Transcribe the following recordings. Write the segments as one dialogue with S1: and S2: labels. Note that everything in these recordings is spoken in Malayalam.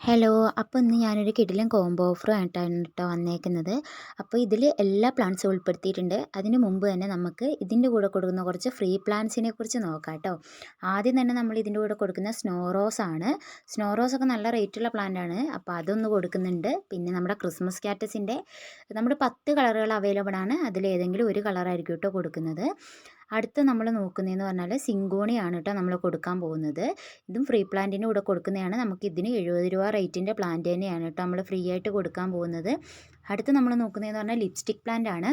S1: ഹലോ അപ്പോൾ ഇന്ന് ഞാനൊരു കിടിലൻ കോംബോ ഓഫറുമായിട്ടാണ് കേട്ടോ വന്നേക്കുന്നത്. അപ്പോൾ ഇതിൽ എല്ലാ പ്ലാൻസും ഉൾപ്പെടുത്തിയിട്ടുണ്ട്. അതിന് മുമ്പ് തന്നെ നമുക്ക് ഇതിന്റെ കൂടെ കൊടുക്കുന്ന കുറച്ച് ഫ്രീ പ്ലാൻസിനെ കുറിച്ച് നോക്കാം കേട്ടോ ആദ്യം തന്നെ നമ്മൾ ഇതിന്റെ കൂടെ കൊടുക്കുന്ന സ്നോ റോസ് ആണ്. സ്നോ റോസ് ഒക്കെ നല്ല റേറ്റുള്ള പ്ലാന്റ് ആണ്. അപ്പോൾ അതൊന്ന് കൊടുക്കുന്നുണ്ട്. പിന്നെ നമ്മുടെ ക്രിസ്മസ് കാറ്റസിന്റെ നമ്മുടെ പത്ത് കളറുകൾ അവൈലബിൾ ആണ്. അതിൽ ഏതെങ്കിലും ഒരു കളറായിരിക്കും കേട്ടോ കൊടുക്കുന്നത്. അടുത്ത് നമ്മൾ നോക്കുന്നതെന്ന് പറഞ്ഞാൽ സിങ്കോണിയാണ് കേട്ടോ നമ്മൾ കൊടുക്കാൻ പോകുന്നത്. ഇതും ഫ്രീ പ്ലാന്റിന്റെ കൂടെ കൊടുക്കുന്നതാണ്. നമുക്ക് ഇതിന് എഴുപത് രൂപ റേറ്റിന്റെ പ്ലാന്റ് തന്നെയാണ് കേട്ടോ നമ്മൾ ഫ്രീ ആയിട്ട് കൊടുക്കാൻ പോകുന്നത്. അടുത്ത് നമ്മൾ നോക്കുന്നതെന്ന് പറഞ്ഞാൽ ലിപ്സ്റ്റിക് പ്ലാന്റ് ആണ്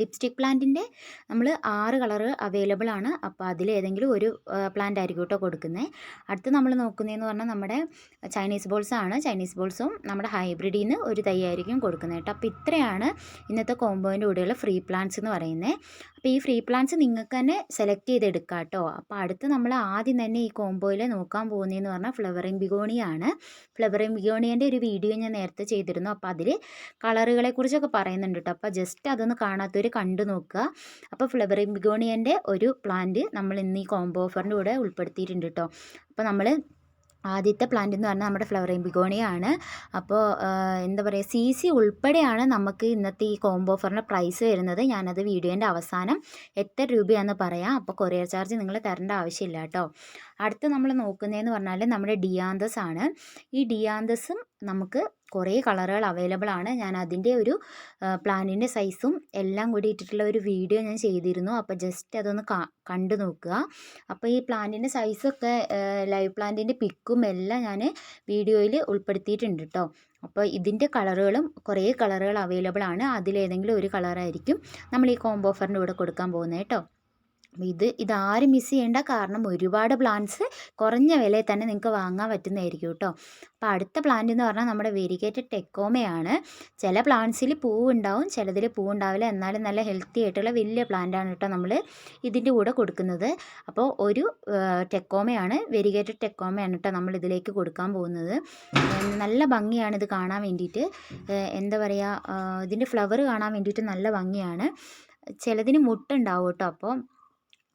S1: ലിപ്സ്റ്റിക് പ്ലാന്റിന്റെ നമ്മൾ ആറ് കളറ് അവൈലബിൾ ആണ്. അപ്പോൾ അതിൽ ഏതെങ്കിലും ഒരു പ്ലാന്റ് ആയിരിക്കും കേട്ടോ കൊടുക്കുന്നത് അടുത്ത് നമ്മൾ നോക്കുന്നതെന്ന് പറഞ്ഞാൽ നമ്മുടെ ചൈനീസ് ബോൾസ് ആണ്. ചൈനീസ് ബോൾസും നമ്മുടെ ഹൈബ്രിഡിൽ നിന്ന് ഒരു തൈ ആയിരിക്കും കൊടുക്കുന്നത് കേട്ടോ. അപ്പോൾ ഇത്രയാണ് ഇന്നത്തെ കോമ്പോയിന്റെ കൂടെയുള്ള ഫ്രീ പ്ലാന്റ്സ് എന്ന് പറയുന്നത് അപ്പോൾ ഈ ഫ്രീ പ്ലാന്റ്സ് നിങ്ങൾക്ക് തന്നെ സെലക്ട് ചെയ്തെടുക്കാം കേട്ടോ. അപ്പോൾ അടുത്ത് നമ്മൾ ആദ്യം തന്നെ ഈ കോമ്പോയിൽ നോക്കാൻ പോകുന്നതെന്ന് പറഞ്ഞാൽ ഫ്ലവറിങ് ബിഗോണിയാണ്. ഫ്ലവറിങ് ബിഗോണിയന്റെ ഒരു വീഡിയോ ഞാൻ നേരത്തെ ചെയ്തിരുന്നു. അപ്പോൾ അതിൽ കളറുകളെ കുറിച്ചൊക്കെ പറയുന്നുണ്ട് കേട്ടോ. അപ്പോൾ ജസ്റ്റ് അതൊന്ന് കാണാത്തൊരു കണ്ടു നോക്കുക. അപ്പോൾ ഫ്ലവറിംഗ് ബിഗോണിയന്റെ ഒരു പ്ലാന്റ് നമ്മൾ ഇന്ന് ഈ കോംബോ ഓഫറിന്റെ കൂടെ ഉൾപ്പെടുത്തിയിട്ടുണ്ട് കേട്ടോ അപ്പോൾ നമ്മൾ ആദ്യത്തെ പ്ലാന്റ് എന്ന് പറഞ്ഞാൽ നമ്മുടെ ഫ്ലവറിങ് ബിഗോണിയാണ്. അപ്പോൾ എന്താ പറയുക സി സി ഉൾപ്പെടെയാണ് നമുക്ക് ഇന്നത്തെ ഈ കോംബോ ഓഫറിന്റെ പ്രൈസ് വരുന്നത്. ഞാനത് വീഡിയോന്റെ അവസാനം എത്ര രൂപയാണെന്ന് പറയാം. അപ്പോൾ കൊറിയർ ചാർജ് നിങ്ങൾ തരേണ്ട ആവശ്യമില്ല കേട്ടോ അടുത്ത് നമ്മൾ നോക്കുന്നതെന്ന് പറഞ്ഞാൽ നമ്മുടെ ഡിയാന്തസ് ആണ്. ഈ ഡിയാന്തസും നമുക്ക് കുറേ കളറുകൾ അവൈലബിൾ ആണ്. ഞാൻ അതിന്റെ ഒരു പ്ലാന്റിന്റെ സൈസും എല്ലാം കൂടി ഇട്ടിട്ടുള്ള ഒരു വീഡിയോ ഞാൻ ചെയ്തിരുന്നു. അപ്പോൾ ജസ്റ്റ് അതൊന്ന് കണ്ടു നോക്കുക. അപ്പോൾ ഈ പ്ലാന്റിന്റെ സൈസൊക്കെ ലൈവ് പ്ലാന്റിന്റെ പിക്കും എല്ലാം ഞാൻ വീഡിയോയിൽ ഉൾപ്പെടുത്തിയിട്ടുണ്ട് കേട്ടോ അപ്പോൾ ഇതിന്റെ കളറുകളും കുറേ കളറുകൾ അവൈലബിൾ ആണ്. അതിലേതെങ്കിലും ഒരു കളറായിരിക്കും നമ്മൾ ഈ കോംബോ ഓഫറിന്റെ കൂടെ കൊടുക്കാൻ പോകുന്നത് കേട്ടോ ഇത് ഇതാരും മിസ് ചെയ്യേണ്ട. കാരണം ഒരുപാട് പ്ലാന്റ്സ് കുറഞ്ഞ വിലയിൽ തന്നെ നിങ്ങൾക്ക് വാങ്ങാൻ പറ്റുന്നതായിരിക്കും കേട്ടോ. അപ്പോൾ അടുത്ത പ്ലാന്റ് എന്ന് പറഞ്ഞാൽ നമ്മുടെ വെരിഗേറ്റഡ് ടെക്കോമയാണ് ചില പ്ലാന്റ്സിൽ പൂവുണ്ടാവും ചിലതിൽ പൂവുണ്ടാവില്ല. എന്നാലും നല്ല ഹെൽത്തി ആയിട്ടുള്ള വലിയ പ്ലാന്റാണ് കേട്ടോ നമ്മൾ ഇതിന്റെ കൂടെ കൊടുക്കുന്നത്. അപ്പോൾ ഒരു ടെക്കോമയാണ് വെരിഗേറ്റഡ് ടെക്കോമയാണ് കേട്ടോ നമ്മൾ ഇതിലേക്ക് കൊടുക്കാൻ പോകുന്നത്. നല്ല ഭംഗിയാണ് ഇത് കാണാൻ വേണ്ടിയിട്ട്. എന്താ പറയുക ഇതിന്റെ ഫ്ലവർ കാണാൻ വേണ്ടിയിട്ട് നല്ല ഭംഗിയാണ്. ചിലതിന് മുട്ടുണ്ടാവും കേട്ടോ. അപ്പോൾ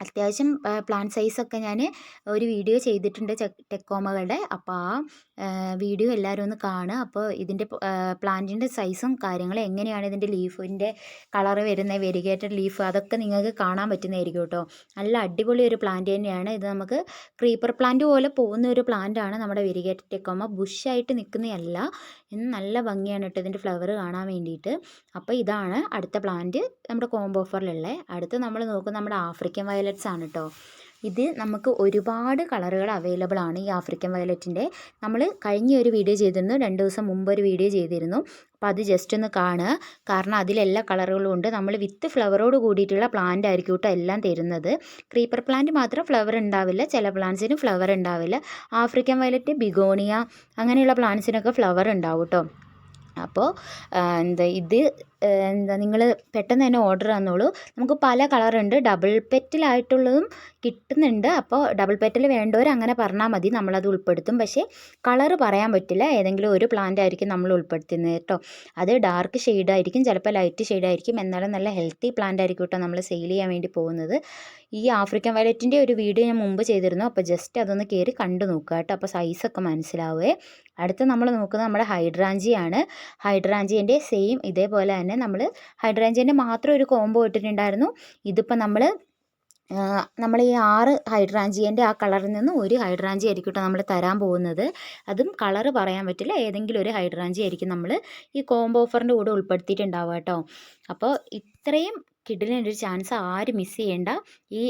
S1: അത്യാവശ്യം പ്ലാന്റ് സൈസൊക്കെ ഞാൻ ഒരു വീഡിയോ ചെയ്തിട്ടുണ്ട് ടെക്കോമകളുടെ അപ്പോൾ ആ വീഡിയോ എല്ലാവരും ഒന്ന് കാണുക. അപ്പോൾ ഇതിന്റെ പ്ലാന്റിന്റെ സൈസും കാര്യങ്ങളും എങ്ങനെയാണ് ഇതിന്റെ ലീഫിന്റെ കളർ വരുന്നത് വെരിഗേറ്റഡ് ലീഫ് അതൊക്കെ നിങ്ങൾക്ക് കാണാൻ പറ്റുന്നതായിരിക്കും കേട്ടോ. നല്ല അടിപൊളി ഒരു പ്ലാന്റ് തന്നെയാണ്. ഇത് നമുക്ക് ക്രീപ്പർ പ്ലാന്റ് പോലെ പോകുന്ന ഒരു പ്ലാന്റാണ് നമ്മുടെ വെരിഗേറ്റഡ് ടെക്കോമ. ബുഷായിട്ട് നിൽക്കുന്നതല്ല. നല്ല ഭംഗിയാണ് കേട്ടോ ഇതിന്റെ ഫ്ലവർ കാണാൻ വേണ്ടിയിട്ട്. അപ്പോൾ ഇതാണ് അടുത്ത പ്ലാന്റ് നമ്മുടെ കോംബോ അടുത്ത് നമ്മൾ നോക്കുന്ന നമ്മുടെ ആഫ്രിക്കൻ വയലറ്റ്സ് ആണ് കേട്ടോ. ഇത് നമുക്ക് ഒരുപാട് കളറുകൾ അവൈലബിൾ ആണ് ഈ ആഫ്രിക്കൻ വയലറ്റിന്റെ. നമ്മൾ കഴിഞ്ഞ ഒരു വീഡിയോ ചെയ്തിരുന്നു രണ്ട് ദിവസം മുമ്പ് ഒരു വീഡിയോ ചെയ്തിരുന്നു. അപ്പോൾ അത് ജസ്റ്റ് ഒന്ന് കാണുക. കാരണം അതിലെല്ലാ കളറുകളും ഉണ്ട്. നമ്മൾ വിത്ത് ഫ്ലവറോട് കൂടിയിട്ടുള്ള പ്ലാന്റ് ആയിരിക്കും കേട്ടോ എല്ലാം തരുന്നത്. ക്രീപ്പർ പ്ലാന്റ് മാത്രം ഫ്ലവർ ഉണ്ടാവില്ല ചില പ്ലാന്റ്സിനും ഫ്ലവർ ഉണ്ടാവില്ല. ആഫ്രിക്കൻ വയലറ്റ് ബിഗോണിയ അങ്ങനെയുള്ള പ്ലാന്റ്സിനൊക്കെ ഫ്ലവർ ഉണ്ടാവും കേട്ടോ. അപ്പോൾ എന്താ ഇത് എന്താ നിങ്ങൾ പെട്ടെന്ന് തന്നെ ഓർഡർ തന്നോളൂ നമുക്ക് പല കളറുണ്ട്. ഡബിൾ പെറ്റലായിട്ടുള്ളതും കിട്ടുന്നുണ്ട്. അപ്പോൾ ഡബിൾ പെറ്റൽ വേണ്ടവർ അങ്ങനെ പറഞ്ഞാൽ മതി. നമ്മളത് ഉൾപ്പെടുത്തും. പക്ഷേ കളർ പറയാൻ പറ്റില്ല. ഏതെങ്കിലും ഒരു പ്ലാന്റ് ആയിരിക്കും നമ്മൾ ഉൾപ്പെടുത്തുന്നത് കേട്ടോ. അത് ഡാർക്ക് ഷെയ്ഡായിരിക്കും ചിലപ്പോൾ ലൈറ്റ് ഷെയ്ഡായിരിക്കും എന്നാലും നല്ല ഹെൽത്തി പ്ലാന്റ് ആയിരിക്കും കേട്ടോ നമ്മൾ സെയിൽ ചെയ്യാൻ വേണ്ടി പോകുന്നത്. ഈ ആഫ്രിക്കൻ വയലറ്റിന്റെ ഒരു വീഡിയോ ഞാൻ മുമ്പ് ചെയ്തിരുന്നു. അപ്പോൾ ജസ്റ്റ് അതൊന്ന് കയറി കണ്ടു നോക്കുക കേട്ടോ. അപ്പോൾ സൈസൊക്കെ മനസ്സിലാവേ. അടുത്ത് നമ്മൾ നോക്കുന്നത് നമ്മുടെ ഹൈഡ്രാഞ്ചിയാണ് ഹൈഡ്രാഞ്ചിന്റെ സെയിം ഇതേപോലെ തന്നെ നമ്മൾ ഹൈഡ്രാഞ്ചിന്റെ മാത്രം ഒരു കോംബോ ഇട്ടിട്ടുണ്ടായിരുന്നു. ഇതിപ്പോൾ നമ്മൾ നമ്മൾ ഈ ആറ് ഹൈഡ്രാഞ്ചിയന്റെ ആ കളറിൽ നിന്ന് ഒരു ഹൈഡ്രാഞ്ചി ആയിരിക്കും നമ്മൾ തരാൻ പോകുന്നത്. അതും കളറ് പറയാൻ പറ്റില്ല. ഏതെങ്കിലും ഒരു ഹൈഡ്രാഞ്ചി ആയിരിക്കും നമ്മൾ ഈ കോംബോ ഓഫറിന്റെ കൂടെ ഉൾപ്പെടുത്തിയിട്ടുണ്ടാവുക കേട്ടോ അപ്പോൾ ഇത്രയും കിഡിലിനൊരു ചാൻസ് ആരും മിസ് ചെയ്യേണ്ട. ഈ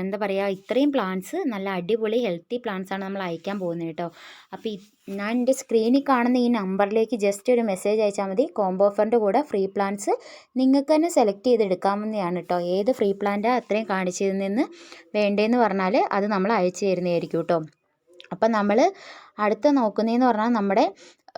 S1: എന്താ പറയുക ഇത്രയും പ്ലാന്റ്സ് നല്ല അടിപൊളി ഹെൽത്തി പ്ലാന്റ്സ് ആണ് നമ്മൾ അയക്കാൻ പോകുന്നത് കേട്ടോ. അപ്പോൾ ഞാൻ എന്റെ സ്ക്രീനിൽ കാണുന്ന ഈ നമ്പറിലേക്ക് ജസ്റ്റ് ഒരു മെസ്സേജ് അയച്ചാൽ മതി. കോംബോ ഓഫറിന്റെ കൂടെ ഫ്രീ പ്ലാന്റ്സ് നിങ്ങൾക്ക് തന്നെ സെലക്ട് ചെയ്തെടുക്കാവുന്നതാണ് കേട്ടോ. ഏത് ഫ്രീ പ്ലാന്റാണ് അത്രയും കാണിച്ചതിൽ നിന്ന് വേണ്ടതെന്ന് പറഞ്ഞാൽ അത് നമ്മൾ അയച്ചു തരുന്നതായിരിക്കും കേട്ടോ. അപ്പം നമ്മൾ അടുത്ത നോക്കുന്നതെന്ന് പറഞ്ഞാൽ നമ്മുടെ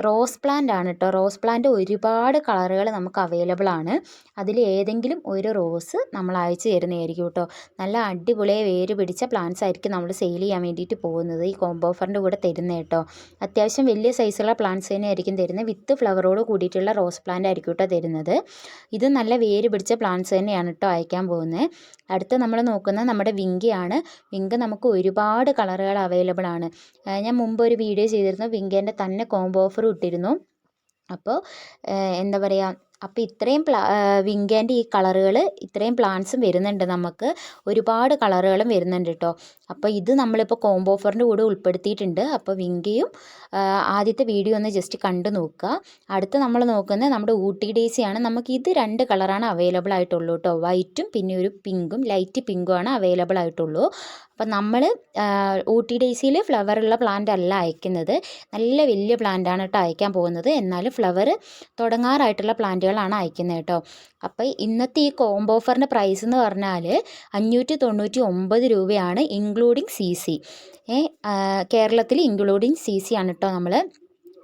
S1: റോസ് പ്ലാന്റ് ആണ് കേട്ടോ റോസ് പ്ലാന്റ് ഒരുപാട് കളറുകൾ നമുക്ക് അവൈലബിൾ ആണ്. അതിൽ ഏതെങ്കിലും ഒരു റോസ് നമ്മൾ അയച്ചു തരുന്നതായിരിക്കും കേട്ടോ നല്ല അടിപൊളി വേര് പിടിച്ച പ്ലാന്റ്സ് ആയിരിക്കും നമ്മൾ സെയിൽ ചെയ്യാൻ വേണ്ടിയിട്ട് പോകുന്നത് ഈ കോംബോ ഓഫറിന്റെ കൂടെ തരുന്നത് കേട്ടോ അത്യാവശ്യം വലിയ സൈസുള്ള പ്ലാന്റ്സ് തന്നെ ആയിരിക്കും തരുന്നത്. വിത്ത് ഫ്ലവറോട് കൂടിയിട്ടുള്ള റോസ് പ്ലാന്റ് ആയിരിക്കും കേട്ടോ തരുന്നത്. ഇത് നല്ല വേര് പിടിച്ച പ്ലാന്റ്സ് തന്നെയാണ് കേട്ടോ അയക്കാൻ പോകുന്നത്. അടുത്ത് നമ്മൾ നോക്കുന്നത് നമ്മുടെ വിങ്കയാണ് വിങ്ക നമുക്ക് ഒരുപാട് കളറുകൾ അവൈലബിൾ ആണ്. ഞാൻ മുമ്പ് ഒരു വീഡിയോ ചെയ്തിരുന്നു. വിങ്കേന്റെ തന്നെ കോംബോ ഓഫർ ഇട്ടിരുന്നു. അപ്പോൾ എന്താ പറയുക അപ്പോൾ ഇത്രയും പ്ലാ വിങ്കേന്റെ ഈ കളറുകൾ ഇത്രയും പ്ലാന്റ്സും വരുന്നുണ്ട് നമുക്ക്. ഒരുപാട് കളറുകളും വരുന്നുണ്ട് കേട്ടോ അപ്പോൾ ഇത് നമ്മളിപ്പോൾ കോംബോ ഓഫറിന്റെ കൂടെ ഉൾപ്പെടുത്തിയിട്ടുണ്ട്. അപ്പോൾ വിങ്കയും ആദ്യത്തെ വീഡിയോ ഒന്ന് ജസ്റ്റ് കണ്ടു നോക്കുക. അടുത്ത് നമ്മൾ നോക്കുന്നത് നമ്മുടെ ഊട്ടി ഡേസിയാണ് നമുക്ക് ഇത് രണ്ട് കളറാണ് അവൈലബിൾ ആയിട്ടുള്ളൂ കേട്ടോ വൈറ്റും പിന്നെ ഒരു പിങ്കും ലൈറ്റ് പിങ്കും ആണ് അവൈലബിൾ ആയിട്ടുള്ളൂ. അപ്പം നമ്മൾ ഊട്ടി ഡേസിയിൽ ഫ്ലവറുള്ള പ്ലാന്റ് അല്ല അയക്കുന്നത്. നല്ല വലിയ പ്ലാന്റാണ് ആണ് കേട്ടോ അയക്കാൻ പോകുന്നത്. എന്നാലും ഫ്ലവർ തുടങ്ങാറായിട്ടുള്ള പ്ലാന്റുകളാണ് അയക്കുന്നത് കേട്ടോ. അപ്പോൾ ഇന്നത്തെ ഈ കോംബോ ഓഫറിന്റെ പ്രൈസ് എന്ന് പറഞ്ഞാൽ അഞ്ഞൂറ്റി തൊണ്ണൂറ്റി ഒമ്പത് രൂപയാണ് ഇൻക്ലൂഡിങ് സി സി കേരളത്തിൽ ഇൻക്ലൂഡിങ് സി സി ആണ് കേട്ടോ നമ്മൾ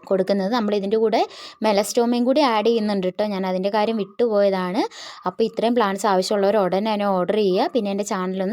S1: കൊടുക്കുന്നത്. നമ്മൾ ഇതിന്റെ കൂടെ മെലസ്റ്റോമയും കൂടി ആഡ് ചെയ്യുന്നുണ്ട് കേട്ടോ ഞാൻ അതിന്റെ കാര്യം വിട്ടുപോയതാണ്. അപ്പോൾ ഇത്രയും പ്ലാൻസ് ആവശ്യമുള്ളവർ ഉടനെ തന്നെ ഓർഡർ ചെയ്യുക. പിന്നെ എന്റെ ചാനലൊന്ന്